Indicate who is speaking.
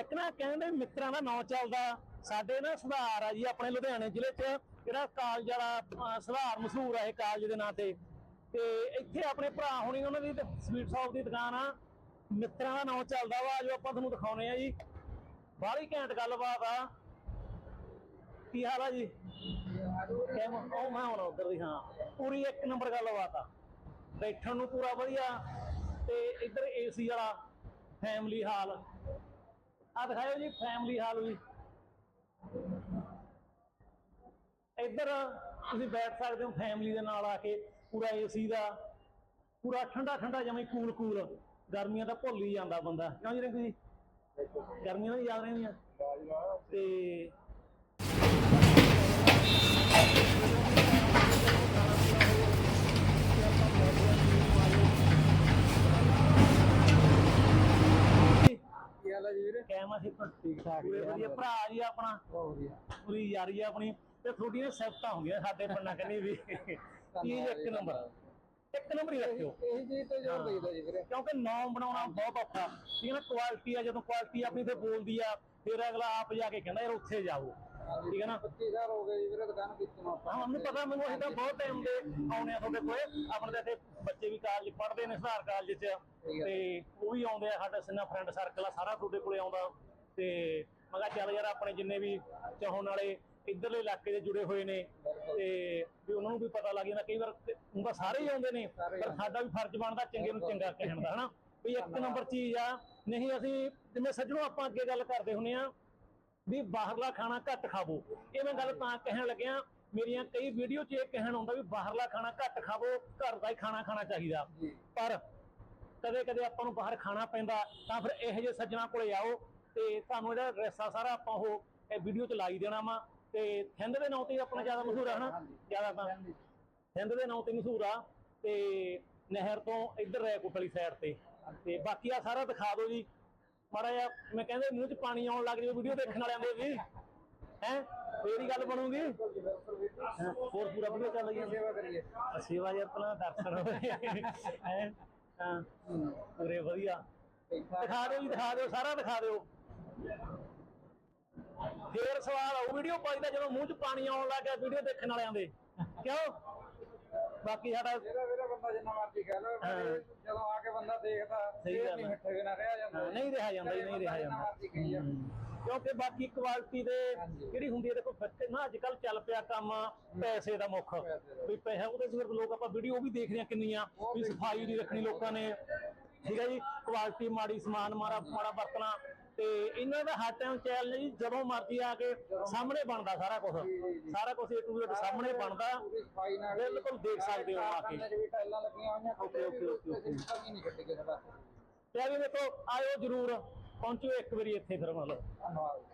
Speaker 1: ਇੱਕ ਨਾ ਕਹਿੰਦੇ ਮਿੱਤਰਾਂ ਦਾ ਨਾਂ ਚੱਲਦਾ। ਸਾਡੇ ਨਾ ਸੁਧਾਰ ਆ ਜੀ ਆਪਣੇ ਲੁਧਿਆਣੇ ਜ਼ਿਲ੍ਹੇ 'ਚ, ਜਿਹੜਾ ਕਾਲਜ ਵਾਲਾ ਸੁਧਾਰ ਮਸ਼ਹੂਰ ਆ ਇਹ ਕਾਲਜ ਦੇ ਨਾਂ ਤੇ। ਤੇ ਇੱਥੇ ਆਪਣੇ ਭਰਾ ਹੋਣੀ ਉਹਨਾਂ ਦੀ ਸਵੀਟ ਸ਼ਾਪ ਦੀ ਦੁਕਾਨ ਆ। ਮਿੱਤਰਾਂ ਦਾ ਨਾਂ ਚੱਲਦਾ ਵਾ, ਜੋ ਆਪਾਂ ਤੁਹਾਨੂੰ ਦਿਖਾਉਨੇ ਆ ਜੀ। ਬਾਹਲੀ ਘੈਂਟ ਗੱਲਬਾਤ ਆ। ਕੀ ਹਾਲ ਆ ਜੀ? ਕਿਵੇਂ ਉਹ ਮੈਂ ਹੁਣ ਉਧਰ ਦੀ, ਹਾਂ। ਪੂਰੀ ਇੱਕ ਨੰਬਰ ਗੱਲਬਾਤ ਆ। ਬੈਠਣ ਨੂੰ ਪੂਰਾ ਵਧੀਆ। ਤੇ ਇੱਧਰ ਏਸੀ ਵਾਲਾ ਫੈਮਿਲੀ ਹਾਲ। ਆ ਦਿਖਾਇਓ ਜੀ ਫੈਮਿਲੀ ਹਾਲ ਵੀ। ਇੱਧਰ ਤੁਸੀਂ ਬੈਠ ਸਕਦੇ ਹੋ ਫੈਮਿਲੀ ਦੇ ਨਾਲ ਆ ਕੇ ਪੂਰਾ ਏਸੀ ਦਾ ਪੂਰਾ ਠੰਡਾ ਠੰਡਾ ਜਮੇ ਕੂਲ ਕੂਲ ਗਰਮੀਆਂ ਤਾਂ ਭੁੱਲ ਹੀ ਜਾਂਦਾ ਬੰਦਾ। ਕਿਉਂ ਜੀ ਰਿੰਕੂ ਜੀ? ਗਰਮੀਆਂ ਤਾਂ ਯਾਦ ਰਹਿੰਦੀਆਂ। ਤੇ
Speaker 2: ਹਾਲ ਹੈ ਜੀ ਵੀਰੇ
Speaker 1: ਕੈਮਾ ਸੀ
Speaker 2: ਠੀਕ ਠਾਕ
Speaker 1: ਪੂਰੇ ਵਧੀਆ। ਭਰਾ ਜੀ ਆਪਣਾ।
Speaker 2: ਬਹੁਤ ਵਧੀਆ।
Speaker 1: ਪੂਰੀ ਯਾਰੀ ਆ ਆਪਣੀ। ਤੇ ਤੁਹਾਡੀਆਂ ਸਿਫਤਾਂ ਹੋ ਗਈਆਂ ਸਾਡੇ ਪਿੰਡਾਂ ਕੰਨੀ ਵੀ ਚੀਜ਼ ਇੱਕ ਨੰਬਰ। ਇੱਕ ਨੰਬਰ ਹੀ ਰੱਖਿਓ।
Speaker 2: ਇਹ ਚੀਜ਼ ਤੇ ਜ਼ੋਰ ਦੇਈਦਾ ਜੀ ਵੀਰੇ।
Speaker 1: ਕਿਉਂਕਿ ਨਾਮ ਬਣਾਉਣਾ ਬਹੁਤ ਔਖਾ। ਠੀਕ ਹੈ ਨਾ ਕੁਆਲਿਟੀ ਆ ਜਦੋਂ ਕੁਆਲਿਟੀ ਆਪਣੀ ਤੇ ਬੋਲਦੀ ਆ ਫਿਰ ਅਗਲਾ ਆਪ ਜਾ ਕੇ ਕਹਿੰਦਾ ਯਾਰ ਉੱਥੇ ਜਾਓ। ਠੀਕ ਹੈ ਨਾ?
Speaker 2: 25 ਸਾਲ ਹੋ ਗਏ ਜੀ ਵੀਰੇ ਦੁਕਾਨ ਕੀਤੀ ਨੂੰ ਆਪਾਂ।
Speaker 1: ਹਾਂ ਮੈਨੂੰ ਪਤਾ ਮੈਨੂੰ ਅਸੀਂ ਤਾਂ ਬਹੁਤ ਟਾਈਮ ਦੇ ਆਉਣੇ ਆ ਤੁਹਾਡੇ ਕੋਲੇ। ਆਪਣੇ ਤਾਂ ਇੱਥੇ ਬੱਚੇ ਵੀ ਕਾਲਜ ਪੜ੍ਹਦੇ ਨੇ ਸੁਧਾਰ ਕਾਲਜ 'ਚ।
Speaker 2: ਠੀਕ ਹੈ।
Speaker 1: ਤੇ ਉਹ ਵੀ ਆਉਂਦੇ ਆ ਸਾਡਾ ਸਿੰਨਾ ਫਰੈਂਡ ਸਰਕਲ ਆ ਸਾਰਾ ਤੁਹਾਡੇ ਕੋਲੇ ਆਉਂਦਾ। ਤੇ ਮੈਂ ਕਿਹਾ ਚੱਲ ਯਾਰ ਆਪਣੇ ਜਿੰਨੇ ਵੀ ਚਾਹਣ ਵਾਲੇ ਇੱਧਰਲੇ ਇਲਾਕੇ ਦੇ ਜੁੜੇ ਹੋਏ ਨੇ ਤੇ ਵੀ ਉਹਨਾਂ ਨੂੰ ਵੀ ਪਤਾ ਲੱਗ ਜਾਂਦਾ ਕਈ ਵਾਰ ਤੇ ਊਂ ਤਾਂ ਸਾਰੇ ਹੀ ਆਉਂਦੇ ਨੇ ਪਰ ਸਾਡਾ ਵੀ ਫਰਜ਼ ਬਣਦਾ ਚੰਗੇ ਨੂੰ ਚੰਗਾ ਕਹਿਣ ਦਾ ਹਨਾ? ਵੀ ਇੱਕ ਨੰਬਰ ਚੀਜ਼ ਆ ਨਹੀਂ ਅਸੀਂ ਜਿਵੇਂ ਸੱਜਣੋਂ ਆਪਾਂ ਅੱਗੇ ਗੱਲ ਕਰਦੇ ਹੁੰਨੇ ਆ ਵੀ ਬਾਹਰਲਾ ਖਾਣਾ ਘੱਟ ਖਾਵੋ। ਇਹ ਮੈਂ ਗੱਲ ਤਾਂ ਕਹਿਣ ਲੱਗਿਆ ਮੇਰੀਆਂ ਕਈ ਵੀਡੀਓ 'ਚ ਇਹ ਕਹਿਣ ਆਉਂਦਾ ਵੀ ਬਾਹਰਲਾ ਖਾਣਾ ਘੱਟ ਖਾਵੋ ਘਰ ਦਾ ਹੀ ਖਾਣਾ ਖਾਣਾ ਚਾਹੀਦਾ। ਪਰ ਕਦੇ ਕਦੇ ਆਪਾਂ ਨੂੰ ਬਾਹਰ ਖਾਣਾ ਪੈਂਦਾ ਤਾਂ ਫਿਰ ਇਹੋ ਜਿਹੇ ਸੱਜਣਾ ਕੋਲੇ ਆਓ ਤੇ ਤੁਹਾਨੂੰ ਇਹਦਾ ਰੈਸਾ ਸਾਰਾ ਆਪਾਂ ਉਹ ਇਹ ਵੀਡੀਓ 'ਚ ਲਾਈ ਦੇਣਾ ਵਾ ਤੇ ਥਿੰਦ ਦੇ ਨਾਂ ਤੇ ਆਪਣਾ ਜ਼ਿਆਦਾ ਮਸ਼ਹੂਰ ਆ ਹਨਾ ਜ਼ਿਆਦਾ ਤਾਂ ਥਿੰਦ ਦੇ ਨਾਂ ਤੇ ਮਸ਼ਹੂਰ ਆ ਤੇ ਨਹਿਰ ਤੋਂ ਇੱਧਰ ਰੈਕੋਟ ਵਾਲੀ ਸਾਈਡ ਤੇ। ਤੇ ਬਾਕੀ ਆ ਸਾਰਾ ਦਿਖਾ ਦਿਓ ਜੀ। ਮਾੜਾ ਜਿਹਾ ਮੈਂ ਕਹਿੰਦੇ ਮੂੰਹ 'ਚ ਪਾਣੀ ਆਉਣ ਲੱਗ ਜਾਵੇ ਵੀਡੀਓ ਦੇਖਣ ਵਾਲਿਆਂ ਦੇ ਵੀ। ਹੈ? ਫੇਰ ਹੀ ਗੱਲ ਬਣੂਗੀ। ਹੋਰ ਪੂਰਾ ਵੀਡੀਓ ਚੱਲ ਹੈ
Speaker 2: ਸੇਵਾ ਕਰੀਏ।
Speaker 1: ਸੇਵਾ ਜੀ ਆਪਣਾ ਦਰਸ਼ਨ ਹੋਏ ਹੈ? ਹਾਂ। ਪੂਰੇ ਵਧੀਆ। ਦਿਖਾ ਦਿਓ ਜੀ ਦਿਖਾ ਦਿਓ ਸਾਰਾ ਦਿਖਾ ਦਿਓ। ਫੇਰ ਸਵਾਲ ਆਉ ਵੀਡੀਓ ਪਾਈਦਾ ਜਦੋਂ ਮੂੰਹ 'ਚ ਪਾਣੀ ਆਉਣ ਲੱਗ ਗਿਆ ਵੀਡੀਓ ਦੇਖਣ ਵਾਲਿਆਂ ਦੇ। ਕਿਉਂ? ਬਾਕੀ ਸਾਡਾ
Speaker 2: ਜਿਹੜਾ ਵੀਰੇ ਬੰਦਾ ਜਿੰਨਾ ਮਰਜ਼ੀ ਕਹਿ ਲਓ। ਜਦੋਂ ਆ ਕੇ ਬੰਦਾ ਦੇਖਦਾ
Speaker 1: ਸਹੀ ਗੱਲ
Speaker 2: ਨਹੀਂ। ਮਿੱਠੇ ਬਿਨਾ ਰਿਹਾ ਜਾਂਦਾ।
Speaker 1: ਨਹੀਂ ਰਿਹਾ ਜਾਂਦਾ ਜੀ, ਨਹੀਂ ਰਿਹਾ ਜਾਂਦਾ। ਕਿਉਂਕਿ ਬਾਕੀ ਕੁਆਲਿਟੀ ਦੇ। ਜਿਹੜੀ ਹੁੰਦੀ ਹੈ ਦੇਖੋ ਨਾ ਅੱਜ ਕੱਲ ਚੱਲ ਪਿਆ ਕੰਮ ਪੈਸੇ ਦਾ ਮੁੱਖ। ਵੀ ਪੈਸਾ ਉਹਦੇ ਸਿਰ ਲੋਕ ਆਪਾਂ ਵੀਡੀਓ ਵੀ ਦੇਖ ਰਹੇ ਹਾਂ ਕਿੰਨੀਆਂ ਵੀ ਸਫ਼ਾਈ ਦੀ ਰੱਖਣੀ ਲੋਕਾਂ ਨੇ। ਠੀਕ ਹੈ ਜੀ? ਕੁਆਲਿਟੀ ਮਾੜੀ ਸਮਾਨ ਮਾੜਾ ਮਾੜਾ ਵਰਤਣਾ। ਤੇ ਇਹਨਾਂ ਦਾ ਹਰ ਟਾਈਮ ਚੈਲੰਜ ਜੀ ਜਦੋਂ ਮਰਜ਼ੀ ਆ ਕੇ ਸਾਹਮਣੇ ਬਣਦਾ ਸਾਰਾ ਕੁਝ। ਸਾਰਾ ਕੁਝ ਏ ਟੂ ਜ਼ੈਡ ਸਾਹਮਣੇ ਬਣਦਾ। ਬਿਲਕੁਲ ਦੇਖ ਸਕਦੇ ਹੋ ਆ ਕੇ।
Speaker 2: ਕਾਰਖਾਨੇ 'ਚ ਵੀ ਟਾਈਲਾਂ ਲੱਗੀਆਂ ਹੋਈਆਂ
Speaker 1: ਓਕੇ, ਓਕੇ, ਓਕੇ, ਤੇ ਆ ਵੀ ਦੇਖੋ ਆਇਓ ਜਰੂਰ ਪਹੁੰਚੋ ਇੱਕ ਵਾਰੀ ਇੱਥੇ ਫਿਰ ਮਤਲਬ
Speaker 2: ਧੰਨਵਾਦ